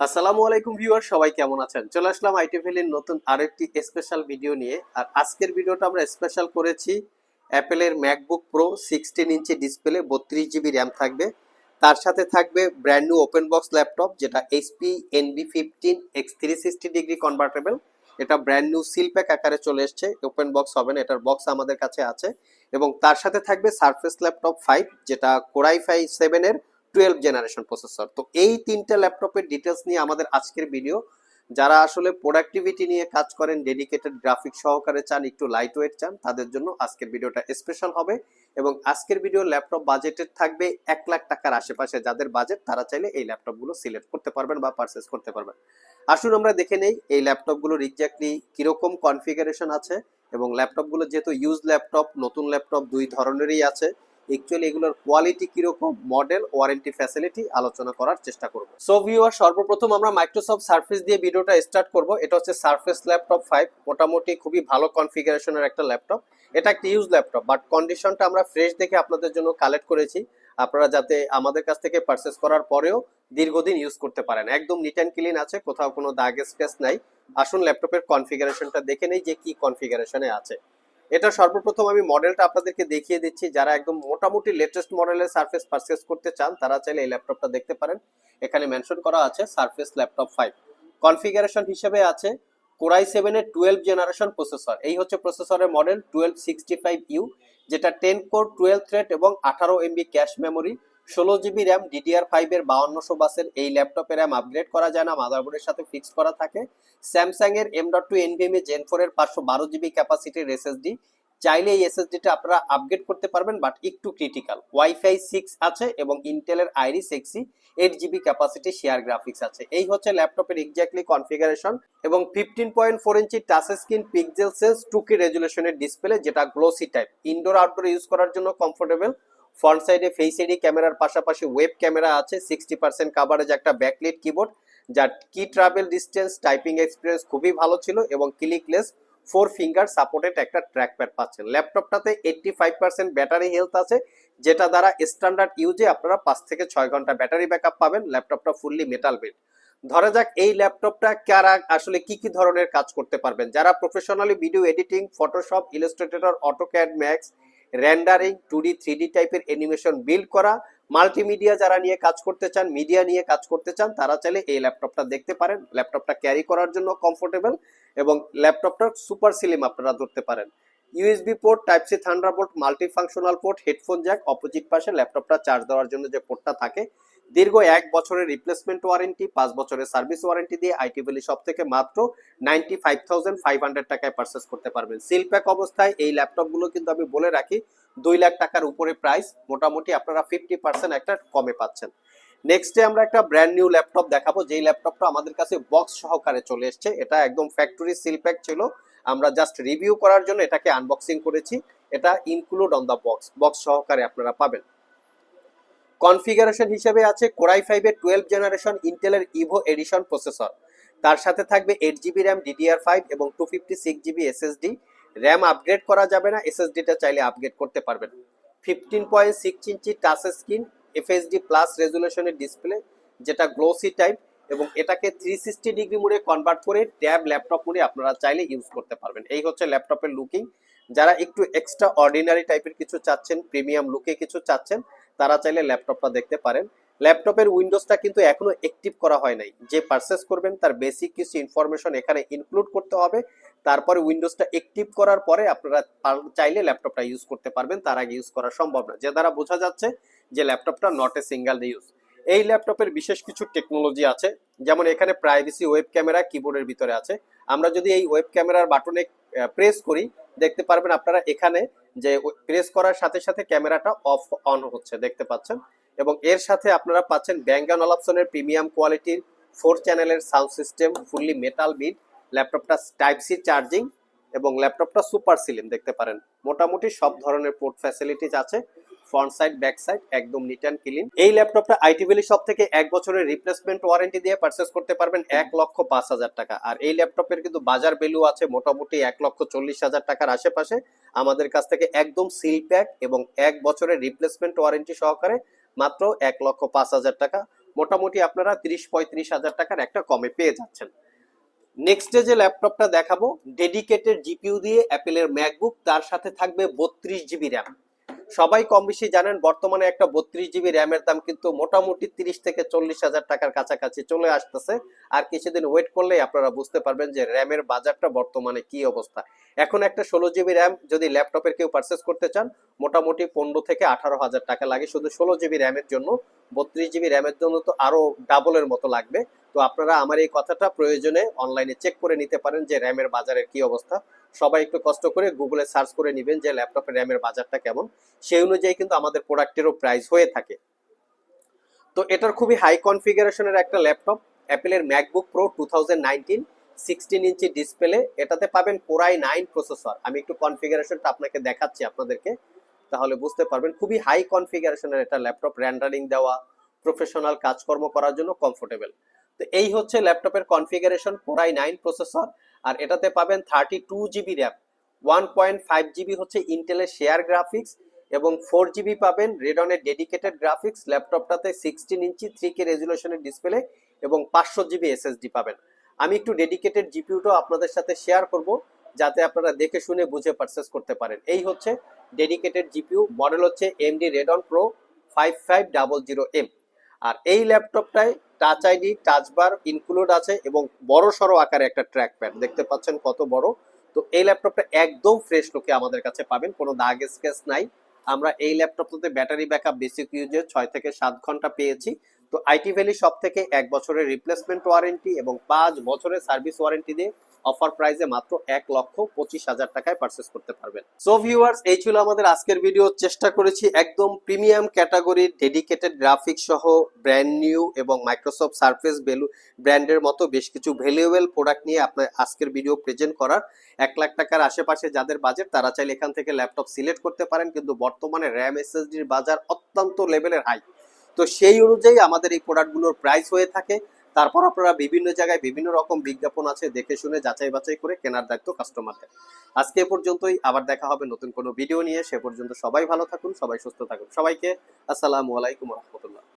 আসসালামু আলাইকুম ভিউয়ার, সবাই কেমন আছেন? চলে আসলাম আইটি ভ্যালির নতুন আরেকটি স্পেশাল ভিডিও নিয়ে। আর আজকের ভিডিওটা আমরা স্পেশাল করেছি অ্যাপেলের MacBook Pro sixteen inch display বত্রিশ জিবি র্যাম থাকবে। তার সাথে থাকবে brand new open box laptop যেটা HP NB fifteen X three sixty degree convertible এটা ব্র্যান্ড নিউ সিল প্যাক আকারে চলে এসছে ওপেন বক্স হবে না, এটার বক্স আমাদের কাছে আছে। এবং তার সাথে থাকবে সারফেস ল্যাপটপ ফাইভ যেটা কোরাই ফাই সেভেনের টুয়েলভ জেনারেশন প্রসেসর তো এই তিনটা ল্যাপটপের ডিটেলস নিয়ে আমাদের আজকের ভিডিও যারা আসলে প্রোডাক্টিভিটি নিয়ে কাজ করেন ডেডিকেটেড গ্রাফিক সহকারে চান, একটু লাইট ওয়েট চান, তাদের জন্য আজকের ভিডিওটা স্পেশাল হবে। এবং আজকের ভিডিও ল্যাপটপ বাজেটের থাকবে এক লাখ টাকার আশেপাশে। যাদের বাজেট তারা চাইলে এই ল্যাপটপগুলো সিলেক্ট করতে পারবেন বা পারচেস করতে পারবেন। আসুন আমরা দেখে নেই, এই ল্যাপটপগুলোর এক্স্যাক্টলি কীরকম কনফিগারেশন আছে। এবং ল্যাপটপগুলো যেহেতু ইউজ ল্যাপটপ, নতুন ল্যাপটপ দুই ধরনেরই আছে। অ্যাকচুয়ালি এগুলোর কোয়ালিটি কীরকম মডেল ওয়ারেন্টি ফ্যাসিলিটি আলোচনা করার চেষ্টা করব। সো ভিউয়ার সর্বপ্রথম আমরা মাইক্রোসফট সার্ফেস দিয়ে ভিডিওটা স্টার্ট করব। এটা হচ্ছে সার্ফেস ল্যাপটপ ফাইভ মোটামুটি খুবই ভালো কনফিগারেশনের একটা ল্যাপটপ এটা একটা ইউজ ল্যাপটপ বাট কন্ডিশনটা আমরা ফ্রেশ দেখে আপনাদের জন্য কালেক্ট করেছি। আপনারা যাতে আমাদের কাছ থেকে পারচেস করার পরেও দীর্ঘদিন ইউজ করতে পারেন। একদম নিট অ্যান্ড ক্লিন আছে, কোথাও কোনো দাগ স্কেচ নাই। আসুন ল্যাপটপের কনফিগারেশনটা দেখে নেই যে কি কনফিগারেশনে আছে। এটা সর্বপ্রথম আমি মডেলটা আপনাদেরকে দেখিয়ে দিচ্ছি। যারা একদম মোটামুটি লেটেস্ট মডেলের সার্ফেস পারচেস করতে চান, তারা চাইলে এই ল্যাপটপটা দেখতে পারেন। এখানে মেনশন করা আছে সার্ফেস ল্যাপটপ ফাইভ কনফিগারেশন হিসেবে আছে কোরাই সেভেনের টুয়েলভ জেনারেশন প্রসেসর এই হচ্ছে প্রসেসরের model twelve sixty five U যেটা টেন কোর টুয়েলভ থ্রেড এবং আঠারো এমবি ক্যাশ মেমোরি ষোলো জিবি র্যাম ডিডিআর ফাইভ এর বাউন্নশো বাসের এই ল্যাপটপের র্যাম আপগ্রেড করা যায় না। মাদারবোর্ডের সাথে ফিক্স করা থাকে। স্যামসাং এর M dot two NVMe gen four এর পাঁচশো বারো জিবি ক্যাপাসিটির এসএসডি চাইলে এই এসএসডিটা আপনারা আপগ্রেড করতে পারবেন বাট একটু ক্রিটিক্যাল ওয়াইফাই সিক্স আছে এবং ইন্টেলের Iris Xe eight GB capacity share graphics আছে। এই হচ্ছে ল্যাপটপের এক্স্যাক্টলি কনফিগারেশন এবং fifteen point four inch touch screen pixel sense two K রেজুলেশনের display যেটা glossy type indoor outdoor use করার জন্য কমফোর্টেবল ফ্রন্ট সাইডে ফেস আইডি ক্যামেরার পাশাপাশি ওয়েব ক্যামেরা আছে সিক্সটি পার্সেন্ট কাভারেজ একটা ব্যাকলিট কিবোর্ড যার key travel distance typing experience খুবই ভালো ছিল এবং ক্লিকলেস ফোর ফিঙ্গার সাপোর্টেড একটা ট্র্যাক প্যাড পাচ্ছেন। ল্যাপটপটাতে eighty five percent battery health আছে, যেটা দ্বারা স্ট্যান্ডার্ড ইউজে আপনারা পাঁচ থেকে ছয় ঘণ্টা ব্যাটারি ব্যাকআপ পাবেন ল্যাপটপটা ফুললি মেটাল বিল্ড ধরা যাক এই ল্যাপটপটা কারা আসলে কি কি ধরনের কাজ করতে পারবেন। যারা professionally video editing Photoshop Illustrator AutoCAD max rendering two D three D টাইপের অ্যানিমেশন বিল্ড করা মাল্টিমিডিয়া যারা নিয়ে কাজ করতে চান মিডিয়া নিয়ে কাজ করতে চান, তারা চাইলে এই ল্যাপটপটা দেখতে পারেন। ল্যাপটপটা ক্যারি করার জন্য কমফোর্টেবল এবং ল্যাপটপটার সুপার সিলিম আপনারা ধরতে পারেন। USB port type C thunder port multi functional port headphone jack opposite পাশে ল্যাপটপটা চার্জ দেওয়ার জন্য যে পোর্টটা থাকে দীর্ঘ এক বছরের রিপ্লেসমেন্ট ওয়ারেন্টি পাঁচ বছরের সার্ভিস ওয়ারেন্টি দিয়ে আইটি ভ্যালি সব থেকে মাত্র ninety five thousand five hundred টাকায় পারচেস করতে পারবেন। সিল প্যাক অবস্থায় এই ল্যাপটপগুলো কিন্তু আমি বলে রাখি, দুই লাখ টাকার উপরে প্রাইস মোটামুটি আপনারা ফিফটি পার্সেন্ট একটা কমে পাচ্ছেন। নেক্সটে আমরা একটা ব্র্যান্ড নিউ ল্যাপটপ দেখাবো, যেই ল্যাপটপটা আমাদের কাছে বক্স সহকারে চলে এসছে। এটা একদম ফ্যাক্টরি সিল প্যাক ছিল। আমরা জাস্ট রিভিউ করার জন্য এটাকে আনবক্সিং করেছি। এটা include on the box box সহকারে আপনারা পাবেন। কনফিগারেশন হিসেবে আছে কোরাই ফাইভের টুয়েলভ জেনারেশন ইন্টেলের ইভো এডিশন প্রসেসর। তার সাথে থাকবে eight GB RAM DDR five এবং two fifty six GB SSD. RAM upgrade করা যাবে না, এসএসডিটা চাইলে আপগ্রেড করতে পারবেন। Fifteen point six inch touch screen, FHD plus রেজুলেশনের display, যেটা গ্লোসি টাইপ, এবং এটাকে থ্রি সিক্সটি ডিগ্রি মোডে কনভার্ট করে ট্যাব ল্যাপটপ মোডে আপনারা চাইলে ইউজ করতে পারবেন। এই হচ্ছে ল্যাপটপের লুকিং যারা একটু এক্সট্রা অর্ডিনারি টাইপের কিছু চাচ্ছেন প্রিমিয়াম লুকে কিছু চাচ্ছেন তারা চাইলে ল্যাপটপটা দেখতে পারেন। ল্যাপটপের উইন্ডোজটা কিন্তু এখনও অ্যাক্টিভ করা হয় নাই। যে পারচেস করবেন তার বেসিক কিছু ইনফরমেশন এখানে ইনক্লুড করতে হবে। তারপরে উইন্ডোজটা অ্যাক্টিভ করার পরে আপনারা চাইলে ল্যাপটপটা ইউজ করতে পারবেন। তার আগে ইউজ করা সম্ভব না। যে দ্বারা বোঝা যাচ্ছে যে ল্যাপটপটা নট এ সিঙ্গেল ইউজ এই ল্যাপটপের বিশেষ কিছু টেকনোলজি আছে, যেমন এখানে প্রাইভেসি ওয়েব ক্যামেরা কিবোর্ডের ভিতরে আছে। আমরা যদি এই ওয়েব ক্যামেরার বাটনে প্রেস করি, দেখতে পারবেন আপনারা এখানে যে প্রেস করার সাথে সাথে ক্যামেরাটা অফ অন হচ্ছে, দেখতে পাচ্ছেন। এবং এর সাথে আপনারা পাচ্ছেন ব্যাঙ্গান অলাপসনের প্রিমিয়াম কোয়ালিটির ফোর চ্যানেলের sound system fully metal bit ল্যাপটপটা টাইপ সি চার্জিং এবং ল্যাপটপটা সুপার সিলিম দেখতে পারেন। মোটামুটি সব ধরনের পোর্ট ফ্যাসিলিটিস আছে। ফ্রন্ট সাইড ব্যাক সাইড একদম নিট অ্যান্ড ক্লিন এই ল্যাপটপটা আইটি ভ্যালি সব থেকে এক বছরের রিপ্লেসমেন্ট ওয়ারেন্টি দিয়ে পারচেস করতে পারবেন এক লক্ষ পাঁচ হাজার টাকা। আর এই ল্যাপটপের কিন্তু বাজার ভ্যালু আছে মোটামুটি এক লক্ষ চল্লিশ হাজার টাকার আশেপাশে। আমাদের কাছ থেকে একদম সিল প্যাক এবং এক বছরের রিপ্লেসমেন্ট ওয়ারেন্টি সহকারে মাত্র এক লক্ষ পাঁচ হাজার টাকা। মোটামুটি আপনারা তিরিশ পঁয়ত্রিশ হাজার টাকার একটা কমে পেয়ে যাচ্ছেন। নেক্সট যে ল্যাপটপটা দেখাবো ডেডিকেটেড জিপিইউ দিয়ে অ্যাপেলের ম্যাকবুক তার সাথে থাকবে বত্রিশ জিবি র্যাম সবাই কম বেশি জানেন, বর্তমানে একটা বত্রিশ জিবি র্যামের দাম কিন্তু মোটামুটি তিরিশ থেকে চল্লিশ হাজার টাকার কাছাকাছি চলে আসতেছে। আর কিছুদিন ওয়েট করলেই আপনারা বুঝতে পারবেন যে র্যামের বাজারটা বর্তমানে কি অবস্থা। এখন একটা ষোলো জিবি র্যাম যদি ল্যাপটপের কেউ পারচেস করতে চান, মোটামুটি পনেরো থেকে আঠারো হাজার টাকা লাগে। শুধু ষোলো জিবি র্যামের জন্য, বত্রিশ জিবি র্যামের জন্য তো আরও ডাবলের মতো লাগবে। তো আপনারা আমার এই কথাটা প্রয়োজনে অনলাইনে চেক করে নিতে পারেন যে র্যামের বাজারের কি অবস্থা। সবাই একটু কষ্ট করে গুগলে সার্চ করে নেবেন যে ল্যাপটপের র্যামের বাজারটা কেমন। সেই অনুযায়ী কিন্তু আমাদের প্রোডাক্টেরও প্রাইস হয়ে থাকে। তো এটার খুবই হাই কনফিগারেশনের একটা ল্যাপটপ অ্যাপেলের MacBook Pro two thousand nineteen inch display এটাতে পাবেন কোরাই নাইন প্রসেসর আমি একটু কনফিগারেশনটা আপনাকে দেখাচ্ছি আপনাদেরকে, তাহলে বুঝতে পারবেন। খুবই হাই কনফিগারেশনের একটা ল্যাপটপ র্যান্ডারিং দেওয়া প্রফেশনাল কাজকর্ম করার জন্য কমফোর্টেবল তো এই হচ্ছে ল্যাপটপের configuration core i nine processor আর এটাতে পাবেন thirty two GB RAM one point five GB হচ্ছে ইন্টেলের শেয়ার গ্রাফিক্স এবং ফোর জিবি পাবেন রেডনের ডেডিকেটেড গ্রাফিক্স ল্যাপটপটাতে সিক্সটিন ইঞ্চি থ্রি কে রেজুলেশনের ডিসপ্লে এবং পাঁচশো জিবি এসএসডি পাবেন। আমি একটু ডেডিকেটেড জিপিউটাও আপনাদের সাথে শেয়ার করব, যাতে আপনারা দেখে শুনে বুঝে পারচেস করতে পারেন। এই হচ্ছে ডেডিকেটেড জিপিউ মডেল হচ্ছে AMD Radeon Pro five five double zero M আর এই ল্যাপটপটায় touch ID touch bar include আছে এবং বড় সড়ো আকারে একটা ট্র্যাক প্যাড দেখতে পাচ্ছেন কত বড়। তো এই ল্যাপটপটা একদম ফ্রেশ লোকে আমাদের কাছে পাবেন, কোনো দাগ স্কেচ নাই। আমরা এই ল্যাপটপটাতে ব্যাটারি ব্যাকআপ বেসিক ইউজে ছয় থেকে সাত ঘণ্টা পেয়েছি। তো আইটি ভ্যালি সব থেকে এক বছরের রিপ্লেসমেন্ট ওয়ারেন্টি এবং পাঁচ বছরের সার্ভিস ওয়ারেন্টি দিয়ে অফার প্রাইসে মাত্র এক লক্ষ পঁচিশ হাজার টাকায় পারচেস করতে পারবেন। সো ভিউয়ার্স এই ছিল আমাদের আজকের ভিডিও চেষ্টা করেছি একদম প্রিমিয়াম ক্যাটাগরির ডেডিকেটেড গ্রাফিক্স সহ ব্র্যান্ড নিউ এবং মাইক্রোসফট সার্ফেস ভ্যালু ব্র্যান্ডের মতো বেশ কিছু ভ্যালুয়েবল প্রোডাক্ট নিয়ে আপনার আজকের ভিডিও প্রেজেন্ট করার। এক লাখ টাকার আশেপাশে যাদের বাজেট তারা চাইলে এখান থেকে ল্যাপটপ সিলেক্ট করতে পারেন। কিন্তু বর্তমানে র্যাম এসএসডির বাজার অত্যন্ত লেভেলের হাই তো সেই অনুযায়ী আমাদের এই প্রোডাক্টগুলোর প্রাইস হয়ে থাকে। তারপর আপনারা বিভিন্ন জায়গায় বিভিন্ন রকম বিজ্ঞাপন আছে, দেখে শুনে যাচাই বাছাই করে কেনার দায়িত্ব কাস্টমারদের আজকে এ পর্যন্তই, আবার দেখা হবে নতুন কোনো ভিডিও নিয়ে। সে পর্যন্ত সবাই ভালো থাকুন, সবাই সুস্থ থাকুন। সবাইকে আসসালামু আলাইকুম রহমতুল্লাহ।